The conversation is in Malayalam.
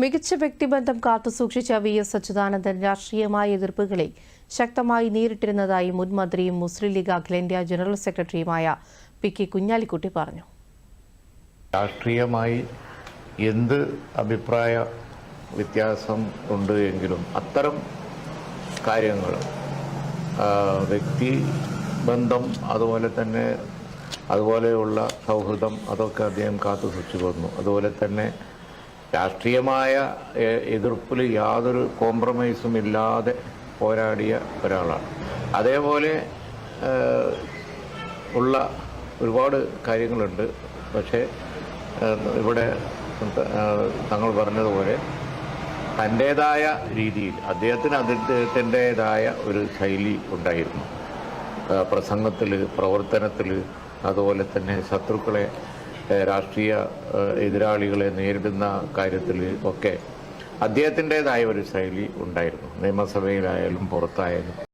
മികച്ച വ്യക്തിബന്ധം കാത്തുസൂക്ഷിച്ച വി എസ് അച്യുതാനന്ദൻ രാഷ്ട്രീയമായ എതിർപ്പുകളെ ശക്തമായി നേരിട്ടിരുന്നതായി മുൻ മന്ത്രിയും മുസ്ലിം ലീഗ് അഖിലേന്ത്യാ ജനറൽ സെക്രട്ടറിയുമായ പി കെ കുഞ്ഞാലിക്കുട്ടി പറഞ്ഞു. രാഷ്ട്രീയമായി എന്ത് അഭിപ്രായ വ്യത്യാസം ഉണ്ട് എങ്കിലും അത്തരം കാര്യങ്ങൾ വ്യക്തി ബന്ധം അതുപോലെ തന്നെ അതുപോലെയുള്ള സൗഹൃദം അതൊക്കെ അദ്ദേഹം കാത്തു സൂക്ഷിച്ചു വന്നു അതുപോലെ തന്നെ രാഷ്ട്രീയമായ എതിർപ്പിൽ യാതൊരു കോംപ്രമൈസും ഇല്ലാതെ പോരാടിയ ഒരാളാണ്. അതേപോലെ ഉള്ള ഒരുപാട് കാര്യങ്ങളുണ്ട്. പക്ഷേ ഇവിടെ തങ്ങൾ പറഞ്ഞതുപോലെ തന്റേതായ രീതിയിൽ അദ്ദേഹത്തിന് അദ്ദേഹത്തിന്റെതായ ഒരു ശൈലി ഉണ്ടായിരുന്നു. പ്രസംഗത്തിൽ പ്രവർത്തനത്തിൽ അതുപോലെ തന്നെ ശത്രുക്കളെ രാഷ്ട്രീയ എതിരാളികളെ നേരിടുന്ന കാര്യത്തിൽ ഒക്കെ അദ്ദേഹത്തിന്റെതായ ഒരു ശൈലി ഉണ്ടായിരുന്നു. നിയമസഭയിലായാലും പുറത്തായാലും.